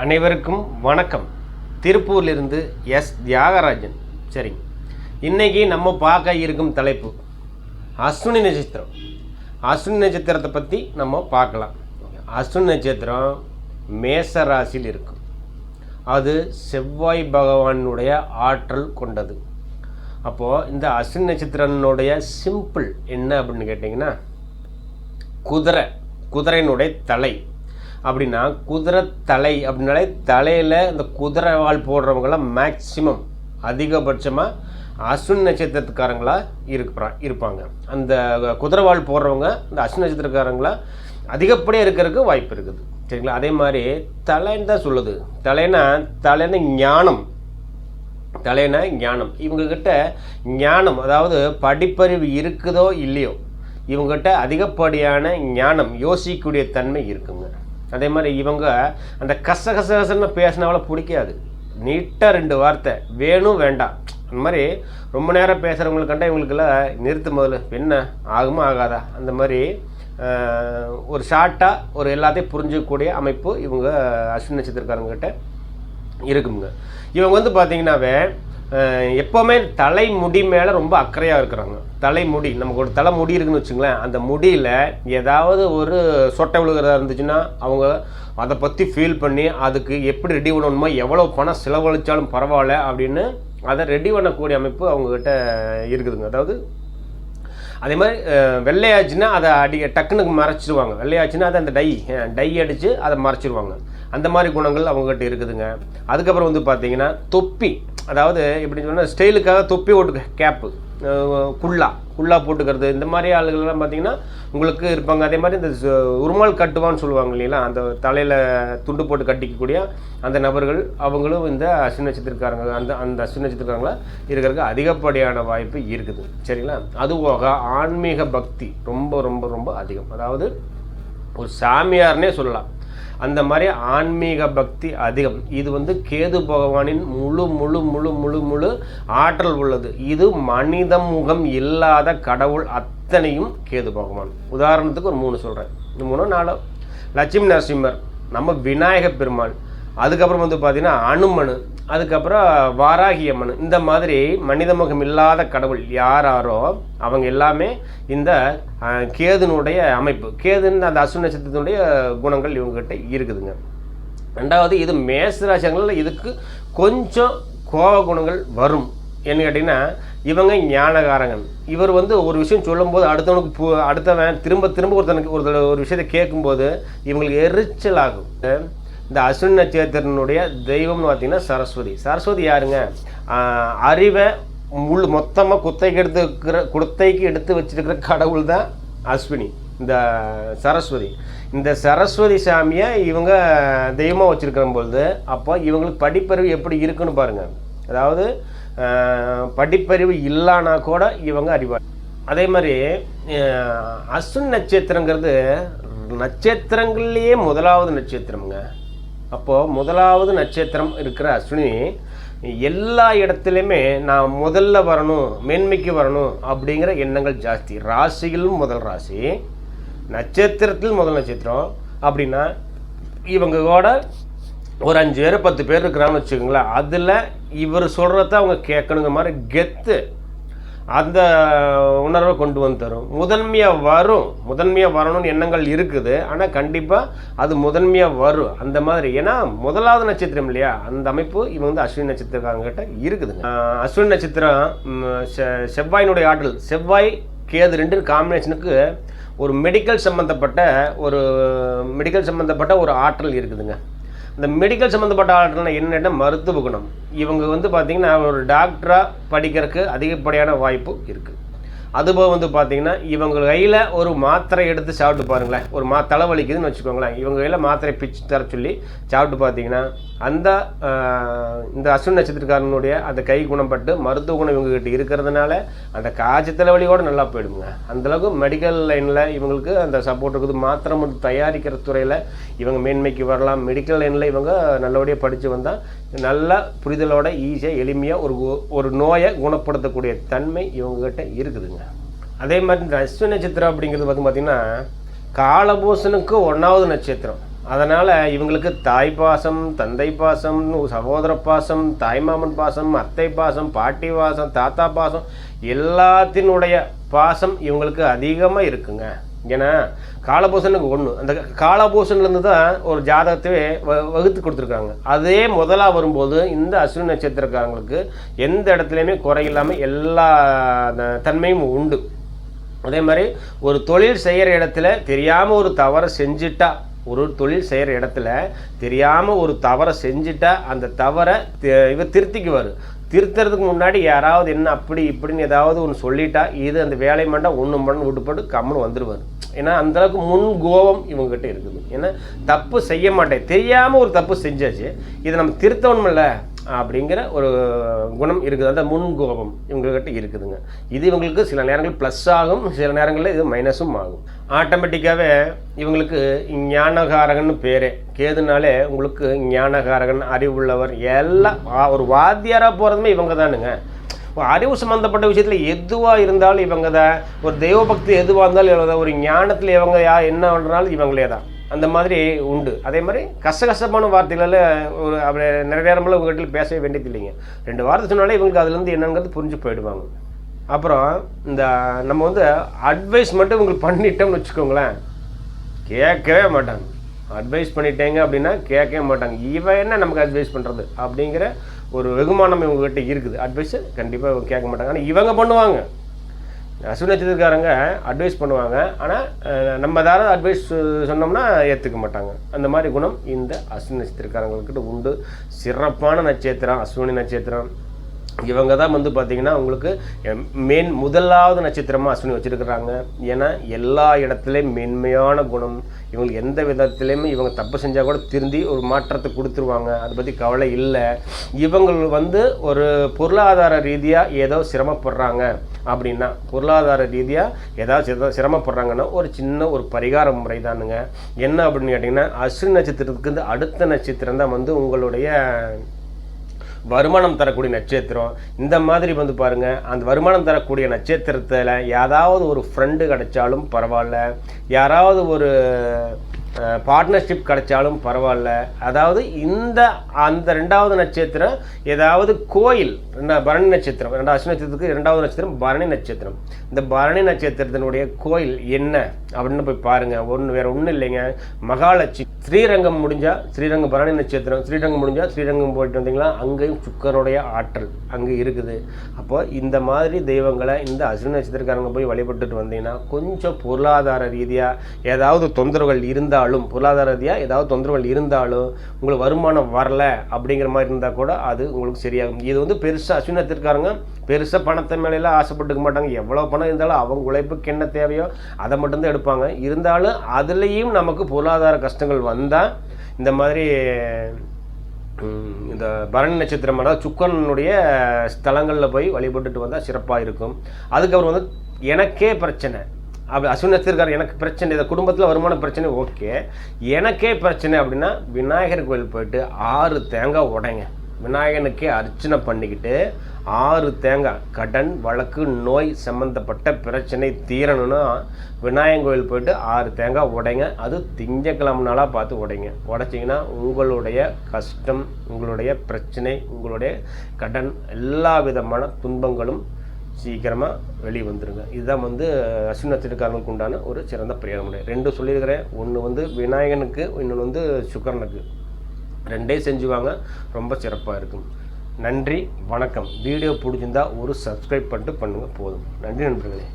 அனைவருக்கும் வணக்கம். திருப்பூர்லேருந்து எஸ். தியாகராஜன். சரி இன்னைக்கு நம்ம பார்க்க இருக்கும் தலைப்பு அஸ்வினி நட்சத்திரம். அஸ்வினி நட்சத்திரத்தை பற்றி நம்ம பார்க்கலாம். அஸ்வினி நட்சத்திரம் மேச ராசியில் இருக்கும். அது செவ்வாய் பகவானுடைய ஆற்றல் கொண்டது. அப்போது இந்த அஸ்வினி நட்சத்திரனுடைய சிம்பிள் என்ன அப்படின்னு கேட்டிங்கன்னா குதிரை குதிரையினுடைய தலை. அப்படின்னா குதிரை தலை அப்படின்னாலே தலையில் இந்த குதிரை வால் போடுறவங்களாம் மேக்சிமம் அதிகபட்சமாக அஸ்வின் நட்சத்திரத்துக்காரங்களாக இருப்பா இருப்பாங்க. அந்த குதிரை வால் போடுறவங்க இந்த அஸ்வின் நட்சத்திரக்காரங்களாக அதிகப்படியாக இருக்கிறதுக்கு வாய்ப்பு இருக்குது. சரிங்களா? அதே மாதிரி தலைன்னு தான் சொல்லுது. தலைனா தலைன்னு ஞானம். தலைனா ஞானம். இவங்கக்கிட்ட ஞானம் அதாவது படிப்பறிவு இருக்குதோ இல்லையோ இவங்ககிட்ட அதிகப்படியான ஞானம் யோசிக்கக்கூடிய தன்மை இருக்குங்க. அதே மாதிரி இவங்க அந்த கச கச கசன்னு பேசினாவள பிடிக்காது. நீட்டாக ரெண்டு வார்த்தை வேணும் வேண்டாம். அந்த மாதிரி ரொம்ப நேரம் பேசுகிறவங்களுக்கண்டா இவங்களுக்கெல்லாம் நிறுத்து முதல்ல. என்ன? ஆகுமா ஆகாதா? அந்த மாதிரி ஒரு ஷார்ட்டாக ஒரு எல்லாத்தையும் புரிஞ்சிக்கக்கூடிய அமைப்பு இவங்க அஸ்வின் நட்சத்திரக்காரங்கிட்ட இருக்குங்க. இவங்க வந்து பார்த்தீங்கன்னாவே எப்போவுமே தலைமுடி மேலே ரொம்ப அக்கறையாக இருக்கிறாங்க. தலைமுடி நமக்கு ஒரு தலை முடி இருக்குன்னு வச்சுங்களேன் அந்த முடியில் ஏதாவது ஒரு சொட்டை விழுகிறதா இருந்துச்சுன்னா அவங்க அதை பற்றி ஃபீல் பண்ணி அதுக்கு எப்படி ரெடி பண்ணணுமோ எவ்வளோ பணம் செலவழித்தாலும் பரவாயில்ல அப்படின்னு அதை ரெடி பண்ணக்கூடிய அமைப்பு அவங்கக்கிட்ட இருக்குதுங்க. அதாவது அதே மாதிரி வெள்ளையாச்சுன்னா அதை அடி டக்குனுக்கு மறைச்சிடுவாங்க வெள்ளையாச்சுன்னா அதை அந்த டை டை அடித்து அதை மறைச்சிடுவாங்க அந்த மாதிரி குணங்கள் அவங்ககிட்ட இருக்குதுங்க. அதுக்கப்புறம் வந்து பார்த்திங்கன்னா தொப்பி. அதாவது எப்படி சொன்னால் ஸ்டைலுக்காக தொப்பி ஓட்டு கேப்பு குல்லா குல்லா போட்டுக்கிறது. இந்த மாதிரி ஆளுகள்லாம் பார்த்தீங்கன்னா உங்களுக்கு இருப்பாங்க. அதே மாதிரி இந்த உருமாள் உருமால் கட்டுவான்னு சொல்லுவாங்க இல்லைங்களா? அந்த தலையில் துண்டு போட்டு கட்டிக்கக்கூடிய அந்த நபர்கள் அவங்களும் இந்த அஸ்வின் நட்சத்திரக்காரங்க அந்த அந்த அஸ்வின் நட்சத்திரக்காரங்களா இருக்கிறதுக்கு அதிகப்படியான வாய்ப்பு இருக்குது. சரிங்களா? அது போக ஆன்மீக பக்தி ரொம்ப ரொம்ப ரொம்ப அதிகம். அதாவது ஒரு சாமியார்னே சொல்லலாம். அந்த மாதிரி ஆன்மீக பக்தி அதிகம். இது வந்து கேது பகவானின் முழு முழு முழு முழு முழு ஆற்றல் உள்ளது. இது மனித முகம் இல்லாத கடவுள் அத்தனையும் கேது பகவான். உதாரணத்துக்கு ஒரு மூணு சொல்கிறேன் இந்த மூணு நாலு. லட்சுமி நரசிம்மர் நம்ம விநாயக பெருமாள் அதுக்கப்புறம் வந்து பார்த்தீங்கன்னா அனுமனு அதுக்கப்புறம் வாராகிய மனு இந்த மாதிரி மனித முகம் இல்லாத கடவுள் யாராரோ அவங்க எல்லாமே இந்த கேதுனுடைய அமைப்பு. கேதுன்னு அந்த அசு நட்சத்திரத்தினுடைய குணங்கள் இவங்ககிட்ட இருக்குதுங்க. ரெண்டாவது இது மேசராசங்களில் இதுக்கு கொஞ்சம் கோப குணங்கள் வரும். என்ன கேட்டிங்கன்னா இவங்க ஞானகாரங்கன் இவர் வந்து ஒரு விஷயம் சொல்லும்போது அடுத்தவனுக்கு பு அடுத்தவன் திரும்ப திரும்ப ஒருத்தனுக்கு ஒரு ஒரு விஷயத்தை கேட்கும்போது இவங்களுக்கு எரிச்சல் ஆகும் இந்த அஸ்வின் நட்சத்திரனுடைய தெய்வம்னு பார்த்தீங்கன்னா சரஸ்வதி. சரஸ்வதி யாருங்க? அறிவை முழு மொத்தமாக குத்தைக்கு எடுத்துக்கிற குத்தைக்கு எடுத்து வச்சிருக்கிற கடவுள் தான் அஸ்வினி இந்த சரஸ்வதி. இந்த சரஸ்வதி சாமியை இவங்க தெய்வமாக வச்சுருக்கிற பொழுது அப்போ இவங்களுக்கு படிப்பறிவு எப்படி இருக்குன்னு பாருங்கள் அதாவது படிப்பறிவு இல்லைனா கூட இவங்க அறிவார் அதே மாதிரி அஸ்வின் நட்சத்திரங்கிறது நட்சத்திரங்கள்லேயே முதலாவது நட்சத்திரம்ங்க. அப்போது முதலாவது நட்சத்திரம் இருக்கிற அஸ்வினி எல்லா இடத்துலையுமே நான் முதல்ல வரணும் மேன்மைக்கு வரணும் அப்படிங்கிற எண்ணங்கள் ஜாஸ்தி. ராசிகளும் முதல் ராசி. நட்சத்திரத்தில் முதல் நட்சத்திரம். அப்படின்னா இவங்க கூட ஒரு அஞ்சு பேர் பத்து பேர் இருக்கிறான்னு வச்சுக்கோங்களேன். அதில் இவர் சொல்கிறத அவங்க கேட்கணுங்கிற மாதிரி கெத்து. அந்த உணர்வை கொண்டு வந்து தரும். முதன்மையாக வரும். முதன்மையாக வரணும்னு எண்ணங்கள் இருக்குது. ஆனால் கண்டிப்பாக அது முதன்மையாக வரும். அந்த மாதிரி. ஏன்னா முதலாவது நட்சத்திரம் இல்லையா? அந்த அமைப்பு இவங்க வந்து அஸ்வின் நட்சத்திரக்காரங்கிட்ட இருக்குதுங்க. அஸ்வினி அஸ்வின் நட்சத்திரம் செ- செவ்வாயினுடைய ஆற்றல். செவ்வாய் கேது ரெண்டு காம்பினேஷனுக்கு ஒரு மெடிக்கல் சம்மந்தப்பட்ட ஒரு மெடிக்கல் சம்மந்தப்பட்ட ஒரு ஆற்றல் இருக்குதுங்க. இந்த மெடிக்கல் சம்மந்தப்பட்ட ஆற்றல்னா என்னென்ன மருத்துவ குணம்? இவங்க வந்து பார்த்திங்கன்னா ஒரு டாக்டராக படிக்கிறதுக்கு அதிகப்படியான வாய்ப்பு இருக்குது அதுபோக வந்து பார்த்தீங்கன்னா இவங்க கையில் ஒரு மாத்திரை எடுத்து சாப்பிட்டு பாருங்களேன். ஒரு மா தலைவலிக்குதுன்னு வச்சுக்கோங்களேன். இவங்க கையில் மாத்திரை பிச்சு தர சொல்லி சாப்பிட்டு பார்த்தீங்கன்னா அந்த இந்த அஸ்வின் நட்சத்திரக்காரனுடைய அந்த கை குணப்பட்டு மருத்துவ குணம் இவங்ககிட்ட இருக்கிறதுனால அந்த காய்ச்சல் தலைவலி கூட நல்லா போயிடுங்க. அந்தளவுக்கு மெடிக்கல் லைனில் இவங்களுக்கு அந்த சப்போர்ட் இருக்குது. மாத்திரை மட்டும் தயாரிக்கிற துறையில் இவங்க மேன்மைக்கு வரலாம். மெடிக்கல் லைனில் இவங்க நல்லபடியாக படித்து வந்தால் நல்ல புரிதலோட ஈஸியாக எளிமையாக ஒரு ஒரு நோயை குணப்படுத்தக்கூடிய தன்மை இவங்ககிட்ட இருக்குதுங்க. அதே மாதிரி இந்த அஸ்வின் நட்சத்திரம் அப்படிங்கிறது வந்து பார்த்திங்கன்னா காலபூசனுக்கு ஒன்றாவது நட்சத்திரம். அதனால் இவங்களுக்கு தாய் பாசம் தந்தை பாசம் சகோதர பாசம் தாய்மாமன் பாசம் அத்தை பாசம் பாட்டி பாசம் தாத்தா பாசம் எல்லாத்தினுடைய பாசம் இவங்களுக்கு அதிகமாக இருக்குங்க. ஏன்னா காலபூசனுக்கு ஒன்று அந்த காலபூசன்லேருந்து தான் ஒரு ஜாதகத்தையே வ- வகுத்து கொடுத்துருக்காங்க. அதே முதலாக வரும்போது இந்த அஸ்வினி நட்சத்திரக்காரங்களுக்கு எந்த இடத்துலையுமே குறையில்லாமல் எல்லா தன்மையும் உண்டு. அதே மாதிரி ஒரு தொழில் செய்கிற இடத்துல தெரியாமல் ஒரு தவறை செஞ்சுட்டா ஒரு தொழில் செய்கிற இடத்துல தெரியாமல் ஒரு தவறை செஞ்சுட்டா அந்த தவறை தி- இவர் திருத்திக்குவார். திருத்துறதுக்கு முன்னாடி யாராவது என்ன அப்படி இப்படின்னு ஏதாவது ஒன்று சொல்லிட்டா இது அந்த வேலை மண்டா ஒன்று மணி விட்டுப்பட்டு கம்முன்னு வந்துடுவார் ஏன்னா அந்தளவுக்கு முன் கோபம் இவங்ககிட்ட இருக்குது. ஏன்னா தப்பு செய்ய மாட்டேன். தெரியாமல் ஒரு தப்பு செஞ்சாச்சு. இதை நம்ம திருத்தணுமில்ல அப்படிங்கிற ஒரு குணம் இருக்குது. அந்த முன்கோபம் இவங்ககிட்ட இருக்குதுங்க. இது இவங்களுக்கு சில நேரங்கள் ப்ளஸ் ஆகும் சில நேரங்களில் இது மைனஸும் ஆகும். ஆட்டோமேட்டிக்காகவே இவங்களுக்கு ஞானகாரகன்னு பேரே. கேதுனாலே உங்களுக்கு ஞானகாரகன் அறிவுள்ளவர் எல்லாம் வா- ஒரு வாத்தியாராக போகிறதுமே இவங்க தானுங்க. ஒரு அறிவு சம்மந்தப்பட்ட விஷயத்தில் எதுவாக இருந்தாலும் இவங்க தான். ஒரு தெய்வபக்தி எதுவாக இருந்தாலும் இவங்க தான். ஒரு ஞானத்தில் இவங்க யா என்ன பண்ணுறாலும் இவங்களே தான். அந்த மாதிரி உண்டு. அதே மாதிரி கசகசப்பான வார்த்தைகளில் ஒரு அப்படி நிறைய நேரமெல்லாம் உங்ககிட்ட பேசவே வேண்டியது இல்லைங்க ரெண்டு வார்த்தை சொன்னாலே இவங்களுக்கு அதுலேருந்து என்னங்கிறது புரிஞ்சு போயிடுவாங்க. அப்புறம் இந்த நம்ம வந்து அட்வைஸ் மட்டும் உங்களுக்கு பண்ணிட்டோம்னு வச்சுக்கோங்களேன். கேட்கவே மாட்டாங்க. அட்வைஸ் பண்ணிட்டேங்க அப்படின்னா கேட்கவே மாட்டாங்க. இவன் என்ன நமக்கு அட்வைஸ் பண்ணுறது அப்படிங்கிற ஒரு வெகுமானம் இவங்ககிட்ட இருக்குது. அட்வைஸு கண்டிப்பாக கேட்க மாட்டாங்க. ஆனால் இவங்க பண்ணுவாங்க. அஸ்வினி நட்சத்திரக்காரங்க அட்வைஸ் பண்ணுவாங்க ஆனால் நம்ம ஏதாவது அட்வைஸ் சொன்னோம்னா ஏற்றுக்க மாட்டாங்க. அந்த மாதிரி குணம் இந்த அஸ்வினி நட்சத்திரக்காரங்கக்கிட்ட உண்டு. சிறப்பான நட்சத்திரம் அஸ்வினி நட்சத்திரம். இவங்க தான் வந்து பார்த்திங்கன்னா உங்களுக்கு மெயின் முதலாவது நட்சத்திரமாக அஸ்வினி வச்சுருக்கிறாங்க. ஏன்னா எல்லா இடத்துலையும் மென்மையான குணம். இவங்களுக்கு எந்த விதத்துலேயுமே இவங்க தப்பு செஞ்சால் கூட திருந்தி ஒரு மாற்றத்தை கொடுத்துருவாங்க. அதை பற்றி கவலை இல்லை. இவங்க வந்து ஒரு பொருளாதார ரீதியாக ஏதோ சிரமப்படுறாங்க. அப்படின்னா பொருளாதார ரீதியாக ஏதாவது சிரமப்படுறாங்கன்னா ஒரு சின்ன ஒரு பரிகார முறை தானுங்க என்ன அப்படின்னு கேட்டிங்கன்னா அஸ்வின் நட்சத்திரத்துக்கு வந்து அடுத்த நட்சத்திரம் தான் வந்து உங்களுடைய வருமானம் தரக்கூடிய நட்சத்திரம். இந்த மாதிரி வந்து பாருங்கள் அந்த வருமானம் தரக்கூடிய நட்சத்திரத்தில் ஏதாவது ஒரு ஃப்ரெண்டு கிடைச்சாலும் பரவாயில்ல. யாராவது ஒரு பார்ட்னர்ஷிப் கிடைச்சாலும் பரவாயில்ல. அதாவது இந்த அந்த ரெண்டாவது நட்சத்திரம் ஏதாவது கோயில் ரெண்டா பரணி நட்சத்திரம் ரெண்டாவது அஸ்வினி நட்சத்திரத்துக்கு ரெண்டாவது நட்சத்திரம் பரணி நட்சத்திரம். இந்த பரணி நட்சத்திரத்தினுடைய கோயில் என்ன அப்படின்னு போய் பாருங்க. ஒன்று வேற ஒன்றும் இல்லைங்க. மகாலட்சுமி ஸ்ரீரங்கம் முடிஞ்சா ஸ்ரீரங்கம் பரணி நட்சத்திரம் ஸ்ரீரங்கம் முடிஞ்சா ஸ்ரீரங்கம் போயிட்டு வந்தீங்களா அங்கேயும் சுக்கரனுடைய ஆற்றல் அங்கே இருக்குது. அப்போ இந்த மாதிரி தெய்வங்களை இந்த அஸ்வினி நட்சத்திரக்காரங்க போய் வழிபட்டுட்டு வந்தீங்கன்னா கொஞ்சம் பொருளாதார ரீதியாக ஏதாவது தொந்தரவுகள் இருந்தால் இருந்தாலும் பொருளாதார ரீதியாக ஏதாவது தொந்தரவுகள் இருந்தாலும் உங்களுக்கு வருமானம் வரல அப்படிங்கிற மாதிரி இருந்தால் கூட அது உங்களுக்கு சரியாகும். இது வந்து பெருசாக அஸ்வினி பெருசாக பணத்தை மேலெல்லாம் ஆசைப்பட்டுக்க மாட்டாங்க. எவ்வளோ பணம் இருந்தாலும் அவங்க உழைப்புக்கு என்ன தேவையோ அதை மட்டும்தான் எடுப்பாங்க. இருந்தாலும் அதுலேயும் நமக்கு பொருளாதார கஷ்டங்கள் வந்தால் இந்த மாதிரி இந்த பரணி நட்சத்திரம் அதாவது சுக்கரனுடைய ஸ்தலங்களில் போய் வழிபட்டுட்டு வந்தால் சிறப்பாக இருக்கும். அதுக்கப்புறம் வந்து எனக்கே பிரச்சனை. அப்படி அஸ்வின் நட்சத்திரக்காரர் எனக்கு பிரச்சனை இதை குடும்பத்தில் வருமான பிரச்சனை ஓகே. எனக்கே பிரச்சனை அப்படின்னா விநாயகர் கோயில் போயிட்டு ஆறு தேங்காய் உடைங்க. விநாயகனுக்கே அர்ச்சனை பண்ணிக்கிட்டு ஆறு தேங்காய் கடன் வழக்கு நோய் சம்மந்தப்பட்ட பிரச்சனை தீரணும்னா விநாயகர் கோயில் போயிட்டு ஆறு தேங்காய் உடைங்க. அது திங்கக்கிழமை நாளாக பார்த்து உடைங்க. உடைச்சிங்கன்னா உங்களுடைய கஷ்டம் உங்களுடைய பிரச்சனை உங்களுடைய கடன் எல்லா விதமான துன்பங்களும் சீக்கிரமாக வெளியே வந்துடுங்க இதுதான் வந்து அஸ்வின் நட்சத்திரக்காரங்களுக்கு உண்டான ஒரு சிறந்த பரிகார முறை ரெண்டும் சொல்லியிருக்கிறேன். ஒன்று வந்து விநாயகனுக்கு இன்னொன்று வந்து சுக்கரனுக்கு. ரெண்டே செஞ்சுவாங்க. ரொம்ப சிறப்பாக இருக்கும். நன்றி வணக்கம். வீடியோ பிடிச்சிருந்தா ஒரு சப்ஸ்கிரைப் பண்ணிட்டு பண்ணுங்கள் போதும். நன்றி நண்பர்களே.